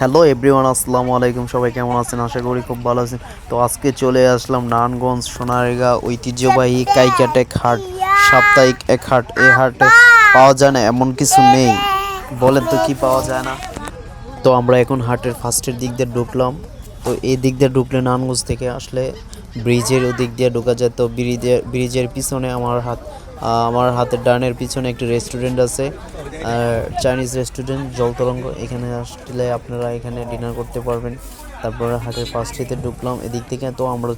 Hello everyone আসসালামু আলাইকুম। সবাই কেমন আছেন? আশা করি খুব ভালো আছেন। তো আজকে চলে আসলাম নারায়ণগঞ্জ সোনারগাঁ ঐতিহ্যবাহী কাইকাটেক হাট, সাপ্তাহিক এক হাট। এই হাটে পাওয়া যায় না, এমন কিছু নেই। বলেন তো কি পাওয়া যায় না? তো আমরা এখন হাটের ফার্স্টের দিক দিয়ে ঢুকলাম। তো এই দিক দিয়ে ঢুকলে নারায়ণগঞ্জ থেকে আসলে ব্রিজের ওদিক দিয়ে ঢোকা যায়। তো ব্রিজের ব্রিজের পিছনে আমার হাত আমার হাতের ডানের পিছনে একটি রেস্টুরেন্ট আছে চাইনিজ রেস্টুরেন্ট জলতরঙ্গ, এখানে আসলে আপনারা এখানে ডিনার করতে পারবেন। তারপরে হাটের ফার্স্টেতে ঢুকলাম, এদিক থেকে তো আমরা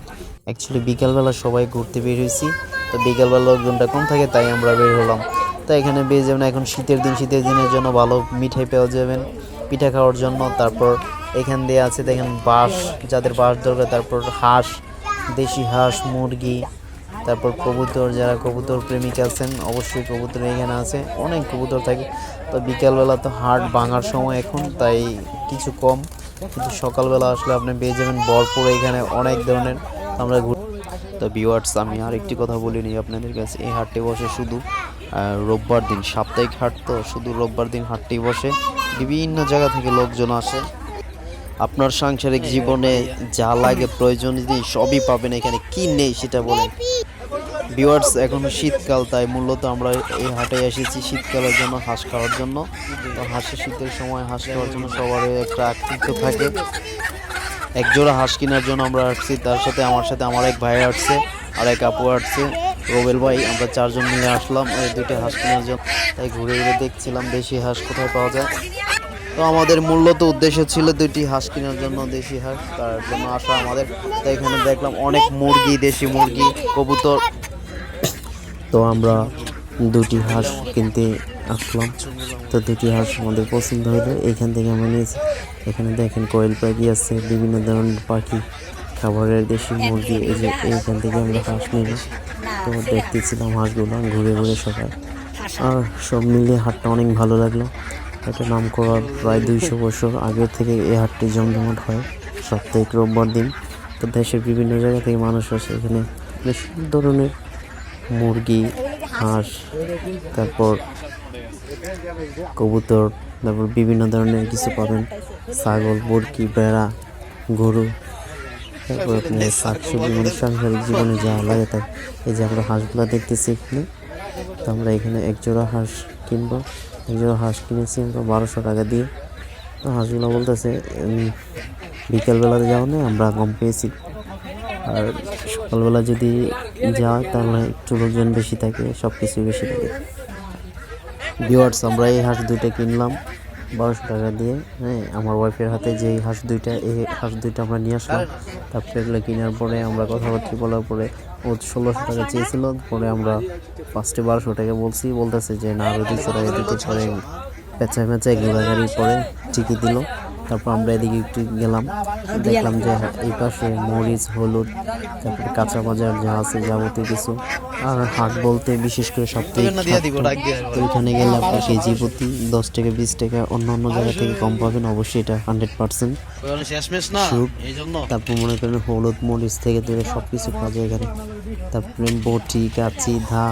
অ্যাকচুয়ালি বিকালবেলা সবাই ঘুরতে বের হয়েছি। তো বিকালবেলা লোকজনটা কম থাকে, তাই আমরা বের হলাম। তো এখানে বের যাবেন, এখন শীতের দিন, শীতের দিনের জন্য ভালো মিঠাই পাওয়া যাবেন, পিঠা খাওয়ার জন্য। তারপর এখান দিয়ে আছে, দেখেন বাঁশ, যাদের বাঁশ দরকার, তারপর হাঁস, দেশি হাঁস, মুরগি তারপর কবুতর, যারা কবুতর প্রেমিক আছেন, অবশ্যই কবুতর এখানে আছে। অনেক কবুতর থাকে। তো বিকালবেলা তো হাট ভাঙার সময় এখন, তাই কিছু কম। কিন্তু সকালবেলা আসলে আপনি পেয়ে যাবেন ভরপুর এখানে অনেক ধরনের। আমরা ঘুর তো ভিউয়ার্স আমি আরেকটি কথা বলিনি আপনাদের কাছে। এই হাটটি বসে শুধু রোববার দিন, সাপ্তাহিক হাট তো, শুধু রোববার দিন হাটটি বসে। বিভিন্ন জায়গা থেকে লোকজন আসে। আপনার সাংসারিক জীবনে যা লাগে প্রয়োজন সবই পাবেন এখানে। কি নেই সেটা বলেন। ভিউয়ার্স এখন শীতকাল, তাই মূলত আমরা এই হাটে এসেছি শীতকালের জন্য, হাঁস খাওয়ার জন্য। তো হাঁসের শীতের সময় হাঁস খাওয়ার জন্য সবারই একটা আকৃষ্ট থাকে। এক জোড়া হাঁস কেনার জন্য আমরা আসছি, তার সাথে আমার সাথে আমার এক ভাই আসছে, আর এক আপু আসছে, রোবেল ভাই, আমরা চারজন মিলে আসলাম, এই দুটো হাঁস কেনার জন্য। তাই ঘুরে ঘুরে দেখছিলাম দেশি হাঁস কোথায় পাওয়া যায়। তো আমাদের মূলত উদ্দেশ্য ছিল দুইটি হাঁস কেনার জন্য দেশি হাঁস, তার জন্য আসা আমাদের। তাই এখানে দেখলাম অনেক মুরগি, দেশি মুরগি, কবুতর তো আমরা দুটি হাঁস কিনতে আসলাম। তো দুটি হাঁস আমাদের পছন্দ হলো। এখান থেকে আমরা নিয়েছি। এখানে দেখেন কোয়েল পাখি আছে, বিভিন্ন ধরনের পাখি, খাবারের দেশি মুরগি, এই যে এইখান থেকে আমরা হাঁস নিলাম। তো দেখতেছিলাম হাঁসগুলো, ঘুরে ঘুরে সবাই। আর সব মিলিয়ে হাটটা অনেক ভালো লাগল। এটা নাম করা প্রায় দুইশো বছর আগে থেকে এই হাটটি জমজমাট হয়। সাপ্তাহিক রোববার দিন। তো দেশের বিভিন্ন জায়গা থেকে মানুষ আসে। এখানে বেশ ধরনের মুরগি, হাঁস, তারপর কবুতর, তারপর বিভিন্ন ধরনের কিছু পাবেন। ছাগল, মুরগি বেড়া গরু, তারপর আপনি শাকসবজি মানে সাংসারিক জীবনে যা লাগে তাই। এই যে আমরা হাঁসগুলো দেখতেছি এখানে, তো আমরা এখানে একজোড়া হাঁস কিনবো। একজোড়া হাঁস কিনেছি আমরা বারোশো টাকা দিয়ে। তো হাঁসগুলো বলতেছে বিকেলবেলাতে যাও না, আমরা কম পেয়েছি। আর সকালবেলা যদি যায় তাহলে একটু লোকজন বেশি থাকে সব কিছু বেশি থাকে। ভিওয়ার্স আমরা এই হাঁস দুইটা কিনলাম বারোশো টাকা দিয়ে হ্যাঁ আমার ওয়াইফের হাতে যে হাঁস দুইটা, এই হাঁস দুইটা আমরা নিয়ে আসলাম। তারপরে এগুলো কেনার পরে আমরা কথাবার্তা বলার পরে ও ষোলোশো টাকা চেয়েছিল, পরে আমরা ফার্স্টে বারোশো টাকা বলছি, বলতেছে যে না আরও দুশো টাকা দিতে পরে। পেঁচা পেঁচা গাড়ি পরে ঠিকই দিল। তারপর আমরা এদিকে একটু গেলাম। দেখলাম যে এই পাশে মরিচ হলুদ তারপরে কাঁচা বাজার যা আছে যাবতীয় কিছু। আর হাট বলতে বিশেষ করে সপ্তাহে তো এখানে গেলে আপনি কেজি প্রতি দশ টাকা বিশ টাকা অন্য অন্য জায়গা থেকে কম পাবেন। অবশ্যই এটা হান্ড্রেড পার্সেন্ট তারপর মনে করেন হলুদ মরিচ থেকে ধরে সব কিছু পাওয়া যায় এখানে। তারপরে বটি কাচি ধা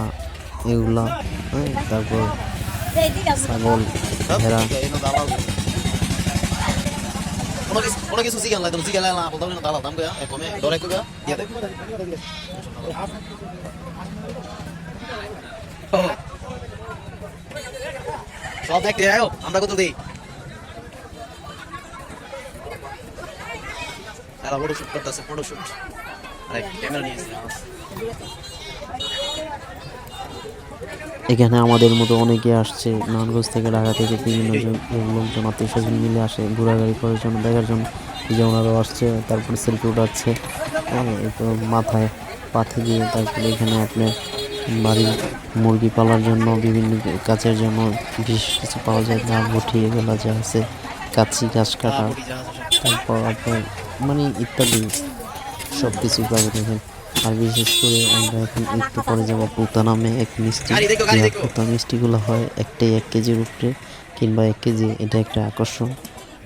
এগুলা হ্যাঁ তারপর ছাগল ভেড়া। কোনো কিছু চিকেন লাগে তুমি লাগে না বলতে না দালাল দাম গয়া কমে ডরে কইবা দিয়ে দে সব দেখতে আয়ো আমরা কত দেই তারা ফটো শুট করতেছে ফটো শুট আরে ক্যামেরা নিয়ে এখানে আমাদের মতো অনেকে আসছে। নারায়ণগঞ্জ থেকে ঢাকা থেকে বিভিন্ন লোকজন আত্মীয় স্বজন মিলে আসে ঘোরাঘুরি করার জন্য দেখার জন্য। যে ওনারাও আসছে তারপরে সেলফি উঠাচ্ছে। হ্যাঁ, মাথায় পাথে দিয়ে তারপরে এখানে আপনার বাড়ির মুরগি পালার জন্য বিভিন্ন কাজের জন্য বিশেষ কিছু পাওয়া যায়। না বটি এগুলো যা আছে কাছি ঘাস কাটা তারপর আপনার মানে ইত্যাদি সব কিছুই পাবেন এখানে। আর বিশেষ করে আমরা এখন একটু পরে যাব পুতা নামে এক মিষ্টি। পুতা মিষ্টিগুলো হয় একটাই এক কেজির উপরে কিংবা এক কেজি এটা একটা আকর্ষণ।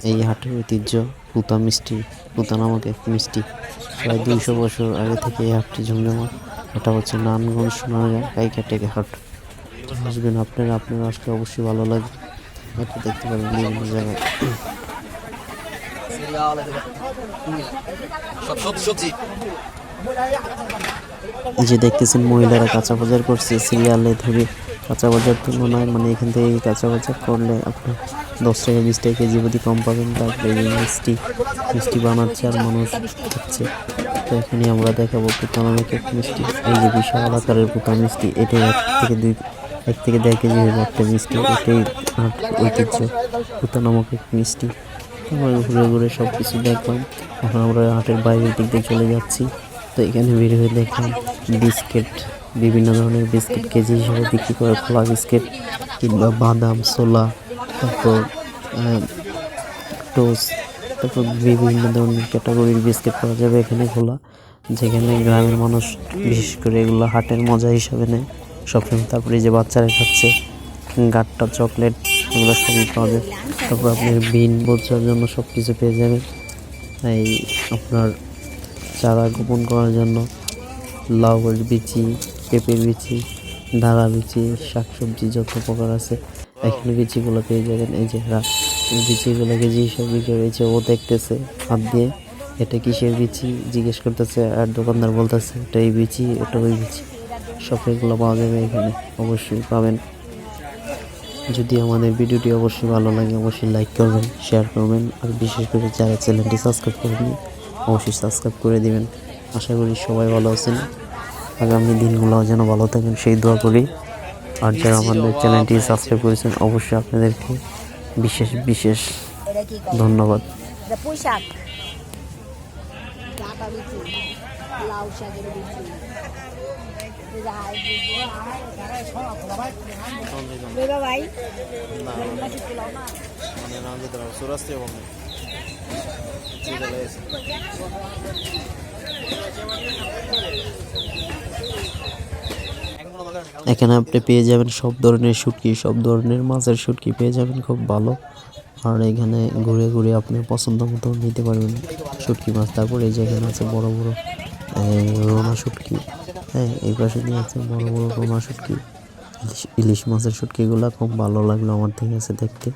এই হাটের ঐতিহ্য পুতা মিষ্টি পুতা নামক এক মিষ্টি। প্রায় দুইশো বছর আগে থেকে এই হাটটি জমজমা এটা হচ্ছে নানগঞ্জ সোনারগাঁ কাইকাটেকে হাট। আসবেন আপনারা আপনারা আসলে অবশ্যই ভালো লাগবে। এটা দেখতে পাবেন বিভিন্ন জায়গায়। সব সব সবজি। এই যে দেখতেছেন মহিলারা কাঁচা বাজার করছে, সিরিয়ালে ধরে কাঁচা বাজার তুলনায় মানে এখান থেকে কাঁচা বাজার করলে আপনার দশ টাকা, বিশ টাকা কেজি প্রতি কম পাবেন তারপরে মিষ্টি মিষ্টি বানাচ্ছে আর মানুষ খাচ্ছে। তো এখানে আমরা দেখাবো পুতা নামক মিষ্টি। এই যে বিশাল আকারের পুতা মিষ্টি, এটাই এক থেকে দুই, এক থেকে দেড় কেজি হয়ে একটা মিষ্টি, এটাই হাট ঐতিহ্য। পুতা নামক এক মিষ্টি। আমরা ঘুরে ঘুরে সব কিছু দেখলাম। এখন আমরা হাটের বাইরের দিক দিয়ে চলে যাচ্ছি। তো এখানে হয়ে দেখলাম বিস্কিট, বিভিন্ন ধরনের বিস্কিট, কেজি হিসেবে বিক্রি করে খোলা বিস্কিট কিংবা বাদাম, ছোলা, তারপর টোস্ট, তারপর বিভিন্ন ধরনের ক্যাটাগরির বিস্কিট পাওয়া যাবে এখানে খোলা, যেখানে গ্রামের মানুষ বিশেষ করে এগুলো হাটের মজা হিসাবে নেয়। সবসময় তারপরে যে বাচ্চারা খাচ্ছে, গাট্টা, চকলেট, এগুলো সবই পাওয়া যায়। তারপর আপনার বিন বোঝার জন্য সব কিছু পেয়ে যাবেন। এই আপনার চারা গোপন করার জন্য লাউয়ের বিচি, পেঁপের বিচি, ধারা বিচি, শাকসবজি যত প্রকার আছে, এখানে বিচিগুলো পেয়ে যাবেন এই যে এরা এই বিচিগুলো কেজি হিসেবে বিক্রি রয়েছে, ও দেখতেছে হাত দিয়ে, এটা কিসের বিচি? জিজ্ঞেস করতেছে, আর দোকানদার বলতেছে, এটা এই বিচি, এটা ওই বিচি। সব এগুলো পাওয়া যাবে এখানে, অবশ্যই পাবেন। যদি আমাদের ভিডিওটি অবশ্যই ভালো লাগে, অবশ্যই লাইক করবেন শেয়ার করবেন, আর বিশেষ করে যারা চ্যানেলটি সাবস্ক্রাইব করেনি অবশ্যই সাবস্ক্রাইব করে দিবেন আশা করি সবাই ভালো আছেন আগামী দিনগুলো যেন ভালো থাকেন সেই দোয়া করি আর যারা আমাদের চ্যানেলটি সাবস্ক্রাইব করেছেন অবশ্যই আপনাদেরকে বিশেষ বিশেষ ধন্যবাদ ভাই এখানে আপনি পেয়ে যাবেন সব ধরনের শুটকি, সব ধরনের মাছের শুটকি পেয়ে যাবেন, খুব ভালো। আর এখানে ঘুরে ঘুরে আপনি পছন্দ মতো নিতে পারবেন শুটকি মাছ। তারপরে এই যেখানে আছে বড় বড় রোনা শুটকি হ্যাঁ এই পাশে দিয়ে আছে বড় বড় রোনা শুটকি। ইলিশ মাছের শুটকিগুলো খুব ভালো লাগল আমার থেকে আছে দেখতে।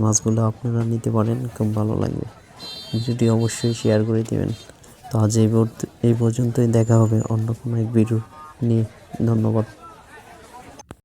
মাছগুলো আপনারা নিতে পারেন, খুব ভালো লাগবে। ভিডিওটি অবশ্যই শেয়ার করে দেবেন। তো আজ এই এই পর্যন্তই দেখা হবে অন্য কোনো এক ভিডিও নিয়ে। ধন্যবাদ।